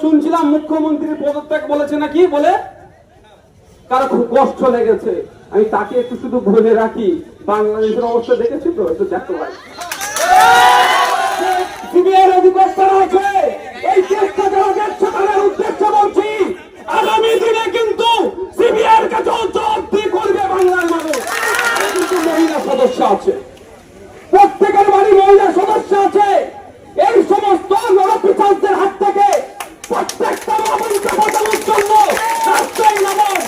শুনছিলাম মুখ্যমন্ত্রী পদত্যাগ বলেছে নাকি? বলে? কারও খুব কষ্ট লেগেছে। আমি তাকে একটু শুধু বলে রাখি বাংলাদেশের অবস্থা দেখেছি তো? একটু দেখো ভাই। সিবিআই আছে। এই যারা দেখছে তাদের উদ্দেশ্য বলছি আগামী দিনে কিন্তু সিবিআইয়ের কাছে জবাবদি করবে বাংলার মানুষ কিন্তু মহিলা সদস্য আছে প্রত্যেকের বাড়ি মহিলা সদস্য আছে এই সমস্ত নরপিচালদের হাত থেকে প্রত্যেকটা মামুনকে বাঁচানোর জন্য রাস্তায় নামন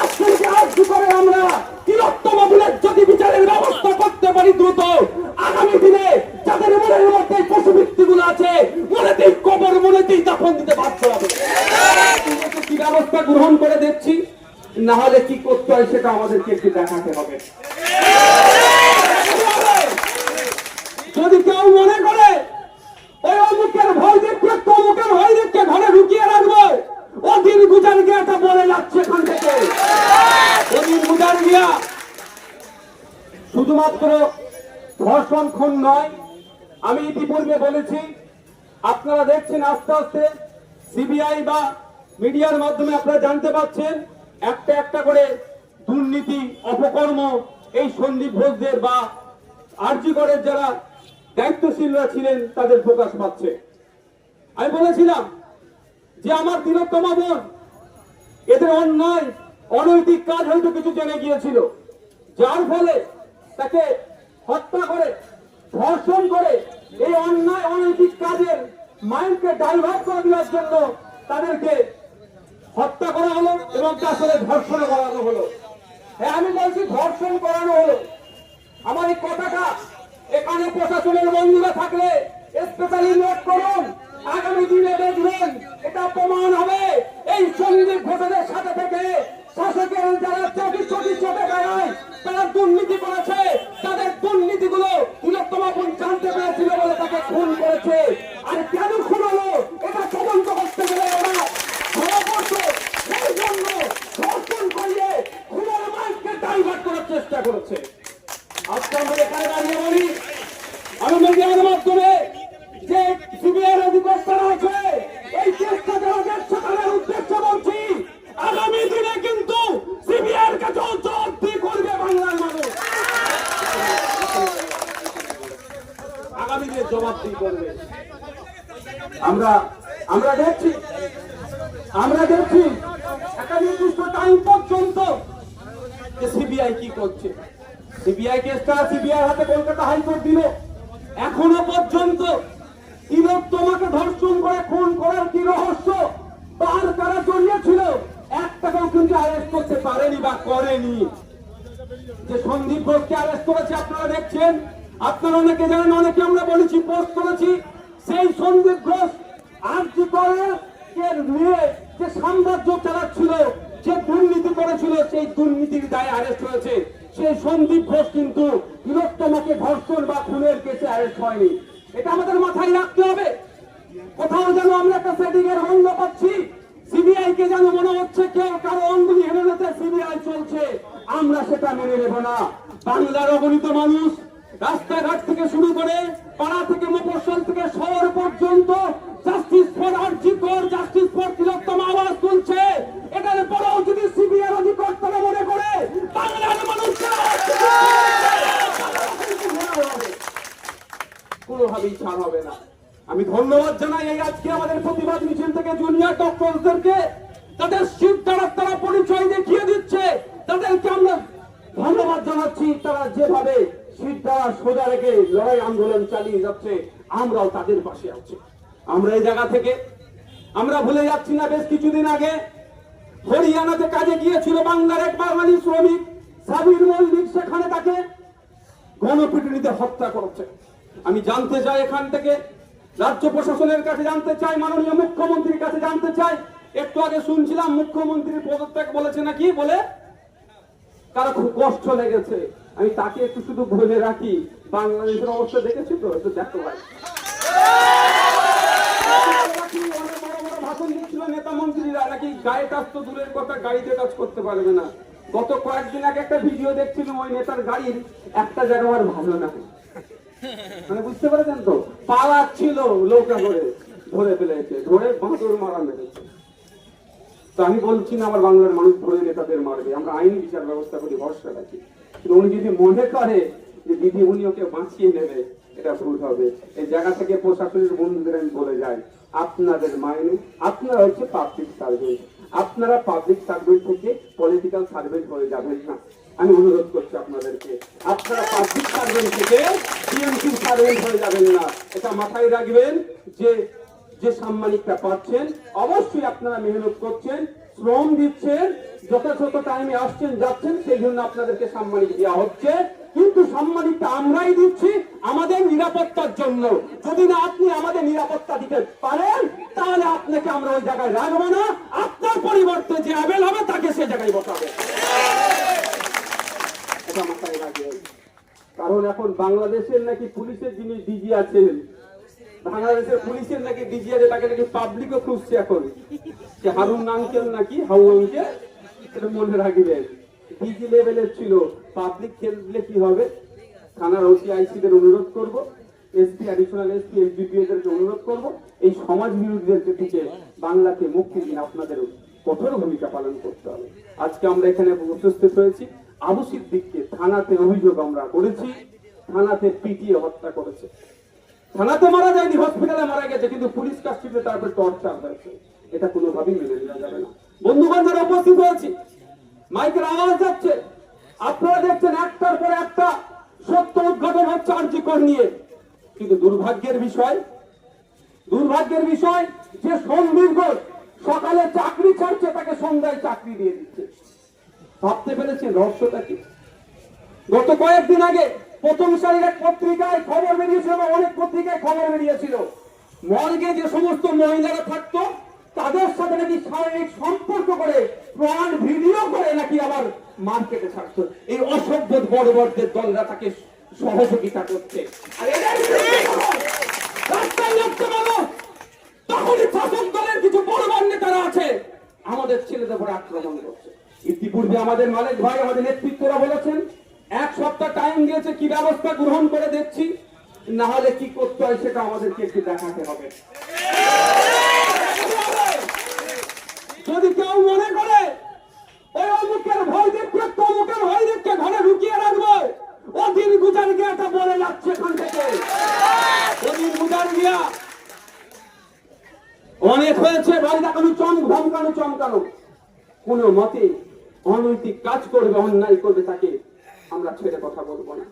আজকের যে আজ করে আমরা তিলোত্তম বুলের যদি বিচারের ব্যবস্থা করতে পারি দ্রুত আগামী দিনে যাদের মনের মধ্যে পশু গুলো আছে মনেতেই কবর দাফন দিতে বাধ্য হবে। কি ব্যবস্থা গ্রহণ করে দেখছি, না হলে কি করতে হয় সেটা আমাদেরকে একটু দেখাতে হবে। যদি কেউ মনে করে ওই অমুকের ভয় ভয় দেখে ঘরে ঢুকিয়ে রাখব, অধীর গুজার গিয়াটা বলে যাচ্ছে এখান থেকে। অধীর গুজার গিয়া শুধুমাত্র ধর্ষণ খুন নয়, আমি ইতিপূর্বে বলেছি, আপনারা দেখছেন আস্তে আস্তে সিবিআই বা মিডিয়ার মাধ্যমে আপনারা জানতে পাচ্ছেন, একটা একটা করে দুর্নীতি, অপকর্ম এই সন্দীপ ঘোষদের বা আরজিগড়ের যারা দায়িত্বশীলরা ছিলেন, তাদের প্রকাশ পাচ্ছে। আমি বলেছিলাম যে আমার তিলোত্তমা বোন, এদের অন্যায়, অনৈতিক কাজ হয়তো কিছু জেনে গিয়েছিল। যার ফলে তাকে হত্যা করে, ধর্ষণ করে এই অন্যায়, অনৈতিক কাজের মাইন্ডকে ডাইভার্ট করে দেওয়ার জন্য তাদেরকে হত্যা করা হলো এবং তার সাথে ধর্ষণ করানো হলো। হ্যাঁ আমি বলছি ধর্ষণ করানো হলো। আমার এই কথাটা এখানে প্রশাসনের বন্ধুরা থাকলে স্পেশালি নোট করুন। আগামী দিনে দেখবেন এটা প্রমাণ হবে এই সন্দীপ ঘোষের সাথে থেকে শাসকের যারা চটি চটি চটে বেড়ায় তারা দুর্নীতি করেছে তাদের দুর্নীতিগুলো তিলোত্তমা বোন জানতে পেরেছিল বলে তাকে খুন করেছে আর কেন খুন হলো এটা তদন্ত করতে গেলে ওরা ধরা পড়ছে সেই জন্য ধর্ষণ করিয়ে খুনের মাইককে ডাইভার্ট করার চেষ্টা করেছে আজকে আমরা এখানে দাঁড়িয়ে বলি আমি মিডিয়ার মাধ্যমে যে সিবিআইয়ের অধিকর্তারা আছে এই চেষ্টা যারা দেখছে তাদের উদ্দেশ্য বলছি আগামী দিনে কিন্তু সিবিআইয়ের কাছে জবাবদি করবে বাংলার মানুষ আগামী দিনে জবাবদি করবে আমরা আমরা দেখছি আমরা দেখছি, একটা নির্দিষ্ট টাইম পর্যন্ত যে সিবিআই কি করছে। সিবিআই কেসটা সিবিআই হাতে কলকাতা হাইকোর্ট দিল। এখনও পর্যন্ত তিলক তোমাকে ধর্ষণ করে, খুন করার কি রহস্য? তার কারা জড়িয়ে ছিল একটাকেও কিন্তু অ্যারেস্ট করতে পারেনি বা করেনি। যে সন্দীপ ঘোষকে অ্যারেস্ট করেছে, আপনারা দেখছেন? আপনারা অনেকে জানেন, অনেকে আমরা বলেছি পোস্ট করেছি। সেই সন্দীপ ঘোষ আর্জি করে? নিয়ে যে সাম্রাজ্য চালাচ্ছিল, যে দুর্নীতি করেছিল, সেই দুর্নীতির দায়ে অ্যারেস্ট হয়েছে। সেই সন্দীপ ঘোষ কিন্তু তিলোত্তমাকে ধর্ষণ বা খুনের কেসে অ্যারেস্ট হয়নি। এটা আমাদের মাথায় রাখতে হবে। কোথাও যেন আমরা একটা সেটিং এর গন্ধ পাচ্ছি। সিবিআই কে যেন মনে হচ্ছে কেউ কারও অঙ্গুলি হেরে যেতে সিবিআই চলছে। আমরা সেটা মেনে নেব না। বাংলার অগণিত মানুষ রাস্তাঘাট থেকে শুরু করে পাড়া থেকে মফস্বল থেকে শহর পর্যন্ত justice for RG Kar justice for Tilottama আওয়াজ তুলছে এটার পরেও যদি সিবিআই অধিকর্তারা মনে করে বাংলার মানুষের আওয়াজ কোনোভাবেই ছাড় হবে না। আমি ধন্যবাদ জানাই এই আজকে আমাদের প্রতিবাদ মিছিল থেকে জুনিয়র ডক্টরদেরকে তাদের শীত দ্বারা তারা পরিচয় দেখিয়ে দিচ্ছে। তাদেরকে আমরা ধন্যবাদ জানাচ্ছি। তারা যেভাবে শীত দ্বারা সোজা রেখে লড়াই আন্দোলন চালিয়ে যাচ্ছে, আমরাও তাদের পাশে আছি। আমরা এই জায়গা থেকে, আমরা ভুলে যাচ্ছি না, বেশ কিছুদিন আগে হরিয়ানাতে কাজে গিয়েছিল বাংলার এক বাঙালি শ্রমিক, সাবির মল্লিক, সেখানে তাকে গণপিটুনিতে হত্যা করেছে। আমি জানতে চাই এখান থেকে। রাজ্য প্রশাসনের কাছে জানতে চাই, মাননীয় মুখ্যমন্ত্রীর কাছে জানতে চাই। একটু আগে শুনছিলাম মুখ্যমন্ত্রী পদত্যাগ বলেছে নাকি? বলে? কারও খুব কষ্ট লেগেছে। আমি তাকে একটু শুধু বলে রাখি, বাংলাদেশের অবস্থা দেখেছি তো? একটু দেখো ভাই। ভাষণ নেতা মন্ত্রীরা, নাকি গায়ে দূরের কথা, গাড়িতে কাজ করতে পারবে না। গত কয়েকদিন আগে একটা ভিডিও দেখছিলাম ওই নেতার গাড়ির, একটা জায়গা আর ভালো না। মানে বুঝতে পেরেছেন তো? পালাচ্ছিল নৌকা করে ধরে ফেলেছে, ধরে বাঁদর মারা মেরেছে। তো আমি বলছি না আমার বাংলার মানুষ ধরে নেতাদের মারবে, আমরা আইন বিচার ব্যবস্থা করি, ভরসা রাখি। কিন্তু উনি যদি মনে করে যে দিদি, উনি ওকে বাঁচিয়ে নেবে, এটা ভুল হবে। এই জায়গা থেকে প্রশাসনের বন্ধুদের আমি বলে যাই, আপনাদের মাইনে, আপনারা হচ্ছে পাবলিক সার্ভেন্ট আপনারা পাবলিক সার্ভেন্ট থেকে পলিটিক্যাল সার্ভেন্ট হয়ে যাবেন না। আমি অনুরোধ করছি আপনাদেরকে। আপনারা পাবলিক সার্ভেন্ট থেকে টিএমসি সার্ভেন্ট হয়ে যাবেন না। এটা মাথায় রাখবেন যে যে সাম্মানিকটা পাচ্ছেন, অবশ্যই আপনারা মেহনত করছেন, শ্রম দিচ্ছেন, যথাযথ টাইমে আসছেন, যাচ্ছেন, সেই জন্য আপনাদেরকে সাম্মানিক দেওয়া হচ্ছে। কিন্তু সাম্মানিকটা আমরাই দিচ্ছি আমাদের নিরাপত্তার জন্য। যদি না আপনি আমাদের নিরাপত্তা দিতে পারেন, তাহলে আপনাকে আমরা ওই জায়গায় রাখব না। আপনার পরিবর্তে যে অ্যাভেল হবে, তাকে সে জায়গায় বসাবে। এটা মাথায় রাখবেন কারণ এখন বাংলাদেশের নাকি পুলিশের যিনি ডিজি আছেন, বাংলাদেশের পুলিশের নাকি ডিজি আছে, তাকে নাকি পাবলিকও খুঁজছে এখন। সে হারুন আঙ্কেল নাকি, হাউ আঙ্কেল, এটা মনে রাখবেন। ডিজি লেভেলের ছিল পাবলিক খেললে কি হবে? থানার ওসি, আইসিদের অনুরোধ করব, এসপি অ্যাডিশনাল এসপি এসবিপি এদেরকে অনুরোধ করব, এই সমাজ বিরোধীদের থেকে বাংলাকে মুক্তি দিন। আপনাদের কঠোর ভূমিকা পালন করতে হবে। আজকে আমরা এখানে উপস্থিত হয়েছি। আবু সিদ্দিককে থানাতে অভিযোগ আমরা করেছি, থানাতে পিটিয়ে হত্যা করেছে। থানাতে মারা যায়নি হসপিটালে মারা গেছে, কিন্তু পুলিশ কাস্টডিতে তারপর টর্চার হয়েছে। এটা কোনোভাবেই মেনে নেওয়া যাবে না। বন্ধু বান্ধব উপস্থিত হয়েছি, মাইকের আওয়াজ যাচ্ছে। আপনারা দেখছেন একটার পর একটা সত্য উদ্ঘাটন হচ্ছে আর্যিকর নিয়ে। কিন্তু দুর্ভাগ্যের বিষয় দুর্ভাগ্যের বিষয় যে সন্দীর্ঘ সকালে চাকরি ছাড়ছে, তাকে সন্ধ্যায় চাকরি দিয়ে দিচ্ছে। ভাবতে পেরেছেন রহস্যটা কি? গত কয়েকদিন আগে প্রথম সারির এক পত্রিকায় খবর বেরিয়েছিল বা অনেক পত্রিকায় খবর বেরিয়েছিল। মর্গে যে সমস্ত মহিলারা থাকতো, তাদের সাথে নাকি শারীরিক সম্পর্ক করে প্রাণ ভিডিও করে নাকি আবার মার্কেটে ছাড়তো। এই অসভ্য বড় বড়দের দলরা তাকে সহযোগিতা করছে আর তখনই শাসক দলের কিছু বড় বড় নেতারা আছে। আমাদের ছেলেদের উপর আক্রমণ করছে। ইতিপূর্বে আমাদের মালিক ভাই, আমাদের নেতৃত্বরা বলেছেন, এক সপ্তাহ টাইম দিয়েছে কি ব্যবস্থা গ্রহণ করে দেখছি, না হলে কি করতে হয় সেটা আমাদেরকে একটু দেখাতে হবে। যদি কেউ মনে করে, ওই অমুকের ভয় দেখবে তমুকের ভয় দেখবে ঘরে ঢুকিয়ে রাখবে ও দিন গুজার গিয়া এটা বলে যাচ্ছে এখান থেকে। ও দিন গুজার গিয়া অনেক হয়েছে, ভাই দেখানো চম ধমকানো চমকানো কোনো মতে অনৈতিক কাজ করবে অন্যায় করবে তাকে আমরা ছেড়ে কথা বলব না।